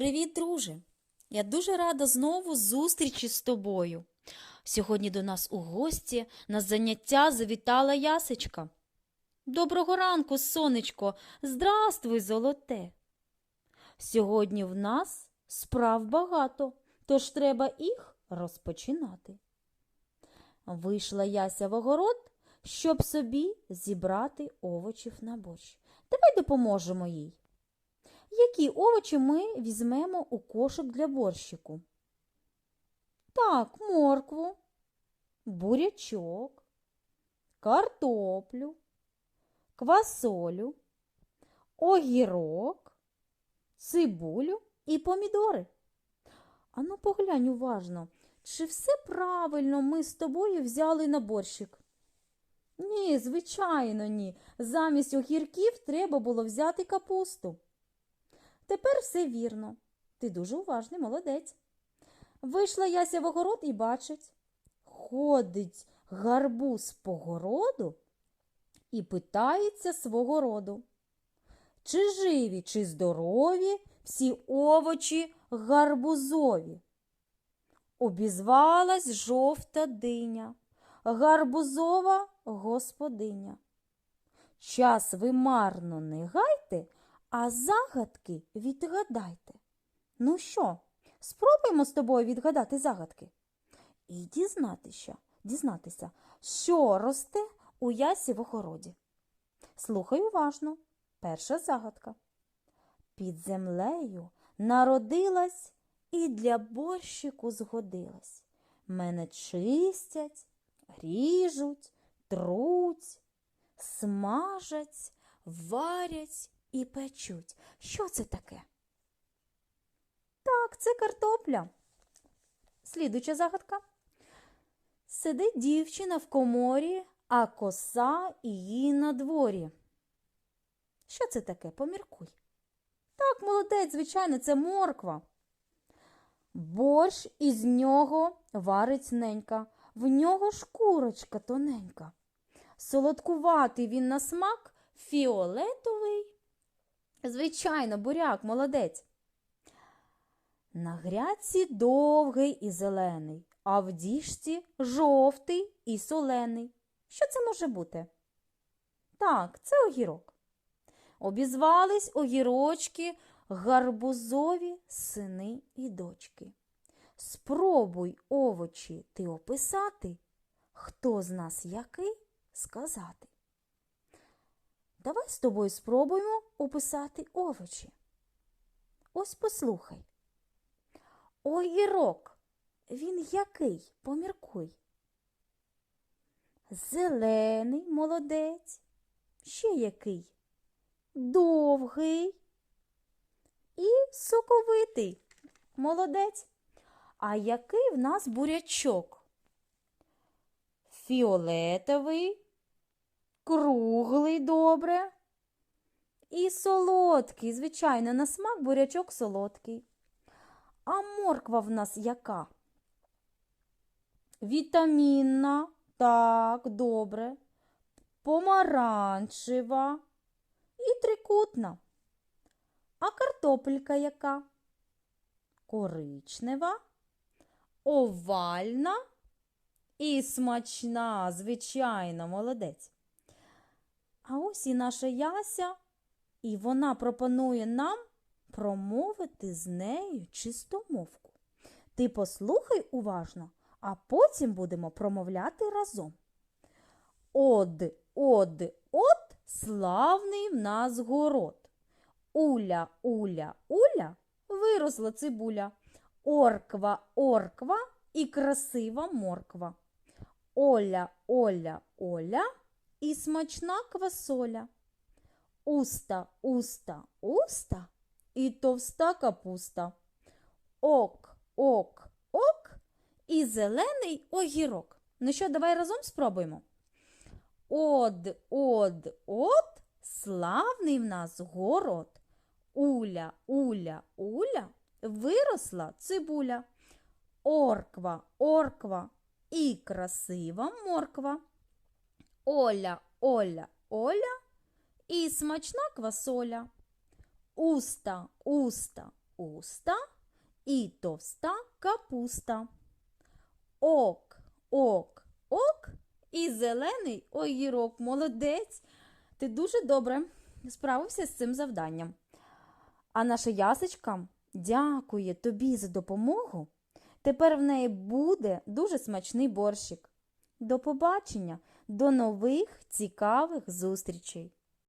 Привіт, друже! Я дуже рада знову зустрічі з тобою. Сьогодні до нас у гості на заняття завітала ясечка. Доброго ранку, сонечко, здравствуй, золоте. Сьогодні в нас справ багато, тож треба їх розпочинати. Вийшла яся в огород, щоб собі зібрати овочів на борщ. Давай допоможемо їй. Які овочі ми візьмемо у кошик для борщику? Так, моркву, бурячок, картоплю, квасолю, огірок, цибулю і помідори. Ану, поглянь уважно, чи все правильно ми з тобою взяли на борщик? Ні, звичайно, ні. Замість огірків треба було взяти капусту. Тепер все вірно. Ти дуже уважний, молодець. Вийшла Яся в огород і бачить. Ходить гарбуз по городу і питається свого роду. Чи живі, чи здорові всі овочі гарбузові? Обізвалась жовта диня, гарбузова господиня. Час ви марно не гайте, а загадки відгадайте. Ну що, спробуємо з тобою відгадати загадки і дізнатися, дізнатися, що росте у ясі в огороді. Слухай уважно. Перша загадка. Під землею народилась і для борщику згодилась. Мене чистять, ріжуть, труть, смажать, варять і печуть. Що це таке? Так, це картопля. Слідуюча загадка. Сидить дівчина в коморі, а коса її на дворі. Що це таке? Поміркуй. Так, молодець, звичайно, це морква. Борщ із нього варить ненька, в нього шкурочка тоненька. Солодкуватий він на смак фіолетовий. Звичайно, буряк, молодець. На грядці довгий і зелений, а в діжці жовтий і солений. Що це може бути? Так, це огірок. Обізвались огірочки гарбузові сини і дочки. Спробуй овочі ти описати, хто з нас який сказати. Давай з тобою спробуємо описати овочі. Ось послухай. Огірок. Він який? Поміркуй. Зелений молодець. Ще який? Довгий і соковитий. Молодець. А який в нас бурячок? Фіолетовий, круглий добре. І солодкий, звичайно, на смак бурячок солодкий. А морква в нас яка? Вітамінна, так, добре, помаранчева і трикутна. А картопелька яка? Коричнева, овальна і смачна, звичайно, молодець. А ось і наша Яся, і вона пропонує нам промовити з нею чистомовку. Ти послухай уважно, а потім будемо промовляти разом. Од, од, от, славний в нас город. Уля, уля, уля, виросла цибуля. Орква, орква і красива морква. Оля, оля, оля і смачна квасоля. Уста, уста, уста і товста капуста. Ок, ок, ок і зелений огірок. Ну що, давай разом спробуємо. Од, од, от, славний в нас город. Уля, уля, уля, виросла цибуля. Орква, орква і красива морква. Оля, оля, оля і смачна квасоля. Уста, уста, уста і товста капуста. Ок, ок, ок і зелений огірок. Молодець. Ти дуже добре справився з цим завданням. А наша ясочка дякує тобі за допомогу. Тепер в неї буде дуже смачний борщик. До побачення, до нових цікавих зустрічей!